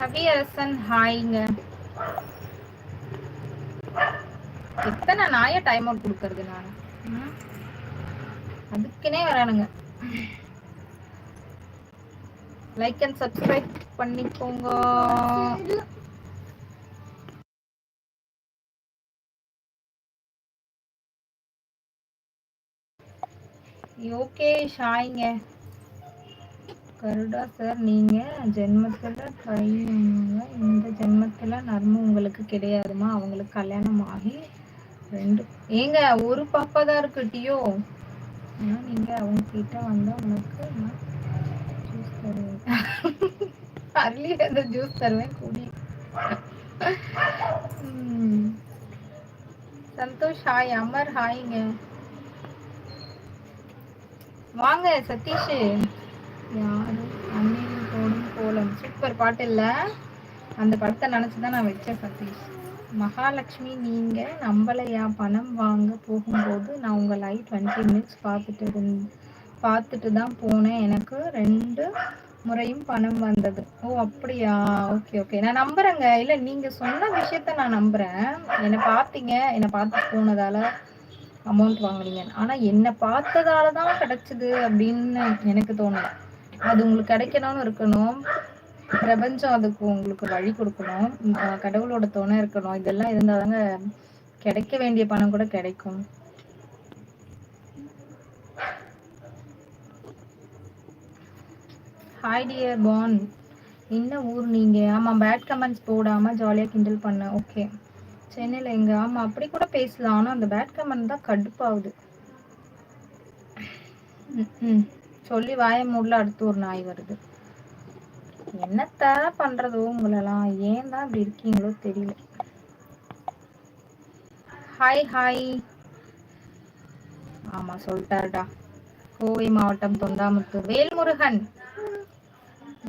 கவியரசன் ஹாய்ங்க. எத்தனை நாய time out கொடுக்கறது நான். அதுக்குனே வரானுங்க. லைக் அண்ட் சப்ஸ்கிரைப் பண்ணிக்கோங்க. ஓகே ஷாய்ங்க. கருடா சார் நீங்க ஜென்மத்துல கைங்க இந்த ஜென்மத்துல நர்மம் உங்களுக்கு கிடையாதுமா அவங்களுக்கு கல்யாணம் ஆகி ரெண்டு ஏங்க ஒரு பாப்பா தான் இருக்கு டியோ. ஆனா நீங்க அவங்க கிட்ட வந்தா உனக்கு ஜூஸ் தருவேன்? அர்லி அந்த ஜூஸ் தருவேன் கூடி. சந்தோஷ் ஹாய் அமர் ஹாய்ங்க வாங்க சதீஷ். சூப்பர் பாட்டு இல்லை. அந்த படத்தை நினச்சி தான் நான் வச்சேன் சதீஷ். மகாலட்சுமி நீங்கள் நம்பலையா பணம் வாங்க போகும்போது நான் உங்கள் லைட் டுவெண்ட்டி மினிட்ஸ் பார்த்துட்டு பார்த்துட்டு தான் போனேன். எனக்கு ரெண்டு முறையும் பணம் வந்தது. ஓ அப்படியா? ஓகே ஓகே நான் நம்புறேங்க. இல்ல நீங்க சொன்ன விஷயத்த நான் நம்புறேன். என்னை பார்த்தீங்க. என்னை பார்த்து போனதால அமௌண்ட் வாங்குறீங்க ஆனா என்னை பார்த்ததால தான் கிடைச்சது அப்படின்னு எனக்கு தோணல. அது உங்களுக்கு கிடைக்கணும்னு இருக்கணும். பிரபஞ்சம் அதுக்கு உங்களுக்கு வழி கொடுக்கணும். கடவுளோட துணை இருக்கணும். இதெல்லாம் இருந்தாதாங்க கிடைக்க வேண்டிய பணம் கூட கிடைக்கும். ஹாய் டியர் பான் என்ன ஊர் நீங்க? ஆமா பேட் கமெண்ட்ஸ் போடாம ஜாலியா கிண்டல் பண்ண. ஓகே சென்னையில் எங்க? ஆமா அப்படி கூட பேசலாம். ஆனா அந்த பேட் கமெண்ட் தான் கடுப்பாகுது. சொல்லி வாய மூடல அடுத்து ஒரு நாய் வருது. என்னத்த பண்றது உங்களெல்லாம்? ஏன் தான் இப்படி இருக்கீங்களோ தெரியல. ஹாய் ஹாய் ஆமா சொல்லிட்டாருடா. கோவை மாவட்டம் Thondamuthu. Velmurugan.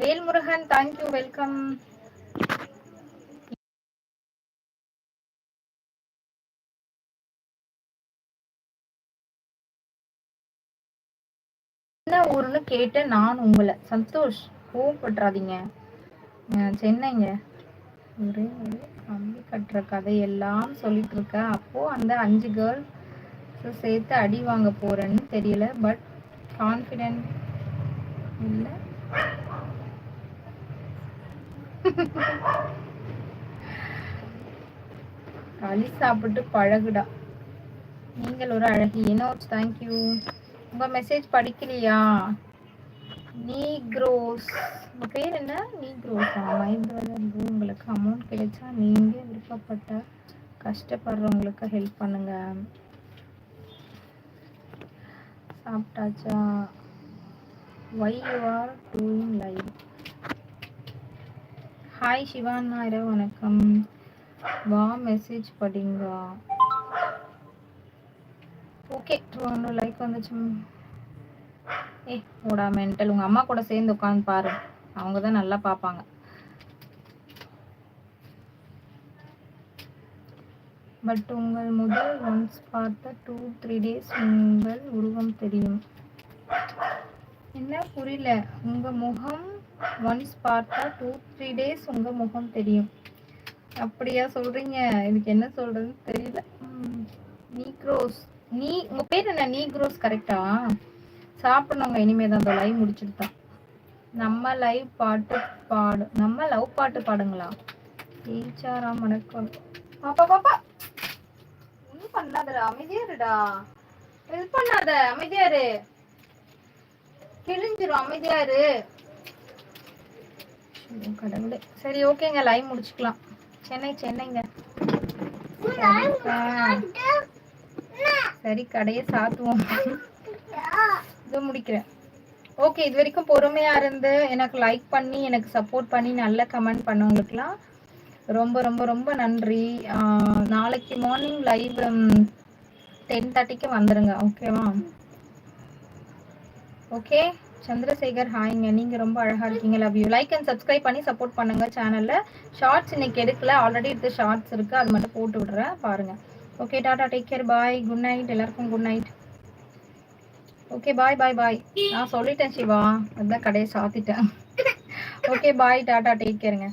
Velmurugan thank you welcome என்ன ஊர்னு கேட்டேன் நான் உங்களை. சந்தோஷ். கோவப்பட்டுறாதீங்க. சென்னைங்க. ஒரே ஒரு கம்பி கட்டுற கதையெல்லாம் சொல்லிட்டு இருக்க அப்போ அந்த அஞ்சு கேர்ள்ஸ் சேர்த்து அடி வாங்க போறேன்னு தெரியல. பட் கான்ஃபிடென்ட் இல்லை. களி சாப்பிட்டு பழகுடா. நீங்கள் ஒரு அழகி நோட்ஸ் தேங்க்யூ உங்க மெசேஜ் படிக்கலையா? நீக்ரோஸ். உங்க பேர் என்ன? நீக்ரோஸ்? மைந்து உங்களுக்கு அமௌண்ட் கிடைச்சா நீங்க விருப்பப்பட்ட கஷ்டப்படுறவங்களுக்கு ஹெல்ப் பண்ணுங்க. சாப்பிட்டாச்சா? Why you are doing live hi Sivan இரவு வணக்கம். வா மெசேஜ் படிங்க. ஓகே ஒன்று லைக் வந்துச்சு. ஏய் ஓடா மென்டல் உங்கள் அம்மா கூட சேர்ந்து உட்காந்து பாரு. அவங்க தான் நல்லா பார்ப்பாங்க. பட் உங்கள் முதல் ஒன்ஸ் பார்த்த டூ த்ரீ டேஸ் உங்கள் உருவம் தெரியும். என்ன? புரியல. உங்கள் முகம் ஒன்ஸ் பார்த்தா டூ த்ரீ டேஸ் உங்கள் முகம் தெரியும். அப்படியா சொல்கிறீங்க இதுக்கு என்ன சொல்கிறதுன்னு தெரியல. நீக்ரோஸ் நீ உங்க பேர் என்ன? நீக்ரோஸ் கரெக்டா சாப்பிடணுங்க இனிமே தான் அந்த லைவ் முடிச்சுட்டு தான் நம்ம லைவ் பாட்டு பாடு நம்ம லவ் பாட்டு பாடுங்களா? ஈச்சாராம் வணக்கம் பாப்பா பாப்பா. ஒன்றும் பண்ணாதடா அமைதியா இருடா. ஹெல்ப் பண்ணாத அமைதியா இரு. கிழிஞ்சிரும் அமைதியா இரு. கடவுளே. சரி ஓகேங்க லைவ் முடிச்சுக்கலாம். சென்னை சென்னைங்க. சரி கடையை சாத்துவோம். இது முடிக்கிறேன். ஓகே இது வரைக்கும் பொறுமையா இருந்து எனக்கு லைக் பண்ணி எனக்கு சப்போர்ட் பண்ணி நல்ல கமெண்ட் பண்ணவங்களுக்குலாம் ரொம்ப ரொம்ப ரொம்ப நன்றி. நாளைக்கு மார்னிங் லைவ் டென் தேர்ட்டிக்கு வந்துடுங்க ஓகேவா ஓகே சந்திரசேகர் ஹாய்ங்க நீங்க ரொம்ப அழகா இருக்கீங்க. Love you like and subscribe பண்ணி சப்போர்ட் பண்ணுங்க சேனல்ல ஷார்ட்ஸ் இன்னைக்கு எடுக்கல. ஆல்ரெடி எடுத்து ஷார்ட்ஸ் இருக்கு. அது மட்டும் போட்டு விடுறேன். பாருங்க. Okay tata take care bye good night எல்லாருக்கும் good night okay bye bye bye நான் சொல்லிட்டேன் சிவா. அதான் கடையை சாத்திட்டேன். Okay bye tata take கேருங்க